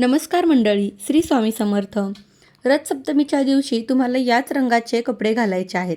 नमस्कार मंडळी श्री स्वामी समर्थ. रथसप्तमीच्या दिवशी तुम्हाला याच रंगाचे कपडे घालायचे आहेत.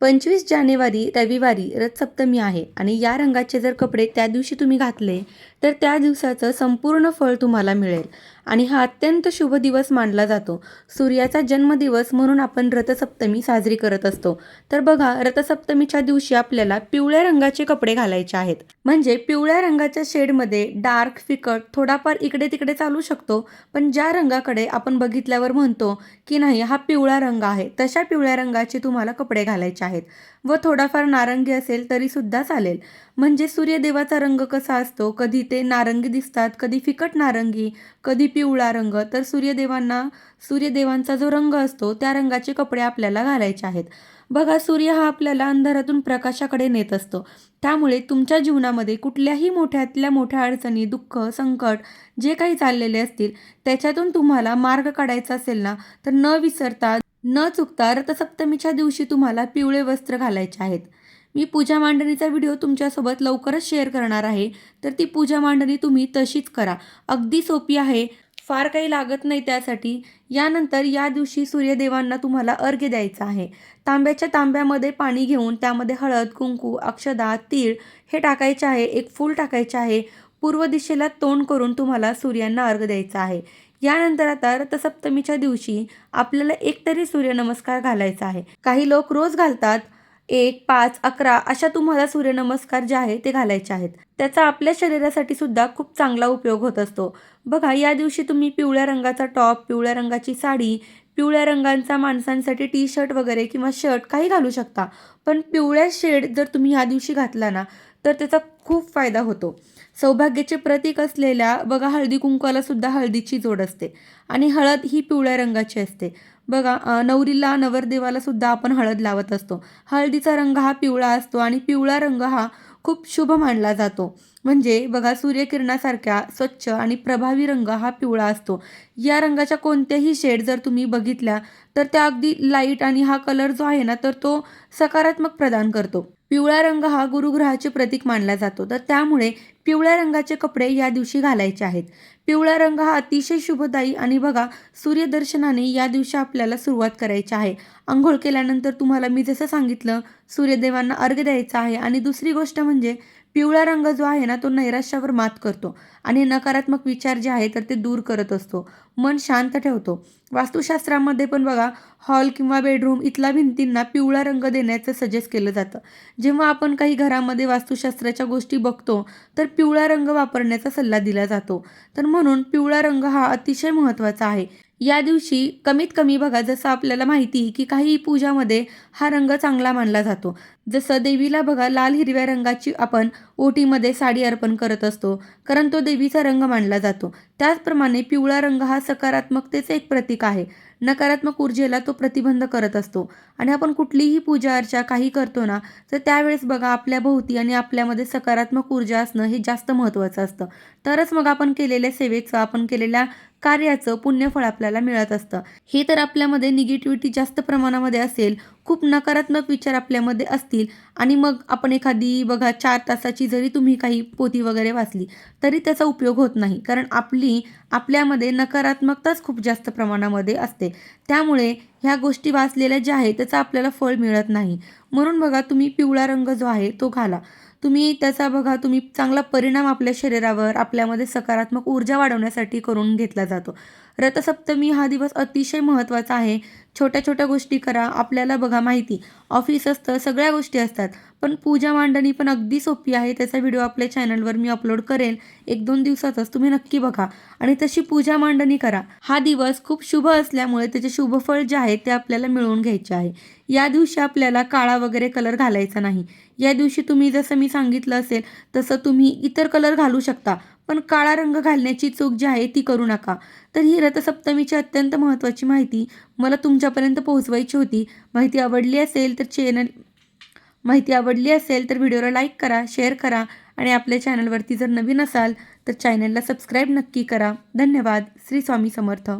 पंचवीस जानेवारी रविवारी रथसप्तमी आहे आणि या रंगाचे जर कपडे त्या दिवशी तुम्ही घातले तर त्या दिवसाचं संपूर्ण फळ तुम्हाला मिळेल. आणि हा अत्यंत शुभ दिवस मानला जातो. सूर्याचा जन्मदिवस म्हणून आपण रथसप्तमी साजरी करत असतो. तर बघा रथसप्तमीच्या दिवशी आपल्याला पिवळ्या रंगाचे कपडे घालायचे आहेत. म्हणजे पिवळ्या रंगाच्या शेडमध्ये डार्क फिकट थोडाफार इकडे तिकडे चालू शकतो. पण ज्या रंगाकडे आपण बघितल्यावर म्हणतो की नाही हा पिवळा रंग आहे तशा पिवळ्या रंगाचे तुम्हाला कपडे घालायचे आहेत. व थोडाफार नारंगी असेल तरी सुद्धा चालेल. म्हणजे सूर्यदेवाचा रंग कसा असतो? कधी ते नारंगी दिसतात कधी फिकट नारंगी कधी पिवळा रंग तर सूर्यदेवांना सूर्यदेवांचा जो रंग असतो त्या रंगाचे कपडे आपल्याला घालायचे आहेत. बघा सूर्य हा आपल्याला अंधारातून प्रकाशाकडे नेत असतो. त्यामुळे तुमच्या जीवनामध्ये कुठल्याही मोठ्यातल्या मोठ्या अडचणी दुःख संकट जे काही चाललेले असतील त्याच्यातून तुम्हाला मार्ग काढायचा असेल ना तर न विसरता न चुकता रथसप्तमीच्या दिवशी तुम्हाला पिवळे वस्त्र घालायचे आहेत. मी पूजा मांडणीचा व्हिडिओ तुमच्यासोबत लवकरच शेअर करणार आहे. तर ती पूजा मांडणी तुम्ही तशीच करा. अगदी सोपी आहे. फार काही लागत नाही त्यासाठी. यानंतर या दिवशी सूर्यदेवांना तुम्हाला अर्घ्य द्यायचा आहे. तांब्याच्या तांब्यामध्ये पाणी घेऊन त्यामध्ये हळद कुंकू अक्षदा तीळ हे टाकायचे आहे. एक फूल टाकायचे आहे. पूर्व दिशेला तोंड करून तुम्हाला सूर्यांना अर्घ द्यायचा आहे. यानंतर आता रथसप्तमीच्या दिवशी आपल्याला एक तरी सूर्यनमस्कार घालायचा आहे. काही लोक रोज घालतात एक पाच अकरा अशा तुम्हाला सूर्यनमस्कार जे आहे ते घालायचे आहेत. त्याचा आपल्या शरीरासाठी सुद्धा खूप चांगला उपयोग होत असतो. बघा या दिवशी तुम्ही पिवळ्या रंगाचा टॉप पिवळ्या रंगाची साडी पिवळ्या रंगांचा माणसांसाठी टी शर्ट वगैरे किंवा शर्ट काही घालू शकता. पण पिवळ्या शेड जर तुम्ही ह्या दिवशी घातला ना तर त्याचा खूप फायदा होतो. सौभाग्याचे प्रतीक असलेल्या बघा हळदी कुंकवाला सुद्धा हळदीची जोड असते. आणि हळद ही पिवळ्या रंगाची असते. बघा नवरीला नवरदेवाला सुद्धा आपण हळद लावत असतो. हळदीचा रंग हा पिवळा असतो आणि पिवळा रंग हा खूप शुभ मानला जातो. म्हणजे बघा सूर्यकिरणासारख्या स्वच्छ आणि प्रभावी रंग हा पिवळा असतो. या रंगाच्या कोणत्याही शेड जर तुम्ही बघितल्या तर त्या अगदी लाइट आणि हा कलर जो आहे ना तर तो सकारात्मक प्रदान करतो. पिवळा रंग हा गुरुग्रहाचे प्रतीक मानला जातो. तर त्यामुळे पिवळ्या रंगाचे कपडे या दिवशी घालायचे आहेत. पिवळा रंग हा अतिशय शुभदायी आणि बघा सूर्यदर्शनाने या दिवशी आपल्याला सुरुवात करायची आहे. आंघोळ केल्यानंतर तुम्हाला मी जसं सांगितलं सूर्यदेवांना अर्घ्य द्यायचा आहे. आणि दुसरी गोष्ट म्हणजे पिवळा रंग जो आहे ना तो नैराश्यावर मात करतो आणि नकारात्मक विचार जे आहे तर ते दूर करत असतो. मन शांत ठेवतो. वास्तुशास्त्रामध्ये पण बघा हॉल किंवा बेडरूम इथल्या भिंतींना पिवळा रंग देण्याचं सजेस्ट केलं जातं. जेव्हा आपण काही घरामध्ये वास्तुशास्त्राच्या गोष्टी बघतो तर पिवळा रंग वापरण्याचा सल्ला दिला जातो. तर म्हणून पिवळा रंग हा अतिशय महत्त्वाचा आहे. या दिवशी कमीत कमी बघा जसं आपल्याला माहिती की काही पूजामध्ये हा रंग चांगला मानला जातो. जसं देवीला बघा लाल हिरव्या रंगाची आपण ओटीमध्ये साडी अर्पण करत असतो कारण तो देवीचा रंग मानला जातो. त्याचप्रमाणे पिवळा रंग हा सकारात्मकतेचं एक प्रतीक आहे. नकारात्मक ऊर्जेला तो प्रतिबंध करत असतो. आणि आपण कुठलीही पूजा अर्चा काही करतो ना तर त्यावेळेस बघा आपल्या भोवती आणि आपल्यामध्ये सकारात्मक ऊर्जा असणं हे जास्त महत्त्वाचं असतं. तरच मग आपण केलेल्या सेवेचं आपण केलेल्या कार्याचं पुण्यफळ आपल्याला मिळत असतं. हे तर आपल्यामध्ये निगेटिव्हिटी जास्त प्रमाणामध्ये असेल खूप नकारात्मक विचार आपल्यामध्ये असतील आणि मग आपण एखादी बघा चार तासाची जरी तुम्ही काही पोती वगैरे वाचली तरी त्याचा उपयोग होत नाही. कारण आपली आपल्यामध्ये नकारात्मकताच खूप जास्त प्रमाणामध्ये असते. त्यामुळे ह्या गोष्टी वाचलेल्या ज्या आहेत त्याचं आपल्याला फळ मिळत नाही. म्हणून बघा तुम्ही पिवळा रंग जो आहे तो घाला. तुम्ही त्याचा बघा तुम्ही चांगला परिणाम आपल्या शरीरावर आपल्यामध्ये सकारात्मक ऊर्जा वाढवण्यासाठी करून घेतला जातो. रथसप्तमी हा दिवस अतिशय महत्त्वाचा आहे. छोट्या छोट्या गोष्टी करा आपल्याला बघा माहिती. ऑफिस असतं सगळ्या गोष्टी असतात. पण पूजा मांडणी पण अगदी सोपी आहे. त्याचा व्हिडिओ आपल्या चॅनलवर मी अपलोड करेन एक दोन दिवसातच तुम्ही नक्की बघा. आणि तशी पूजा मांडणी करा. हा दिवस खूप शुभ असल्यामुळे त्याचे शुभफळ जे आहे ते आपल्याला मिळवून घ्यायचे आहे. या दिवशी आपल्याला काळा वगैरे कलर घालायचा नाही. या दिवशी तुम्ही जसं मी सांगितलं असेल तसं तुम्ही इतर कलर घालू शकता. पण काळा रंग घालण्याची चूक जी आहे ती करू नका. तर ही रथसप्तमीची अत्यंत महत्त्वाची माहिती मला तुमच्यापर्यंत पोहोचवायची होती. माहिती आवडली असेल तर चॅनल माहिती आवडली असेल तर व्हिडिओला लाईक करा शेअर करा आणि आपल्या चॅनलवरती जर नवीन असाल तर चॅनलला सबस्क्राईब नक्की करा. धन्यवाद. श्री स्वामी समर्थ.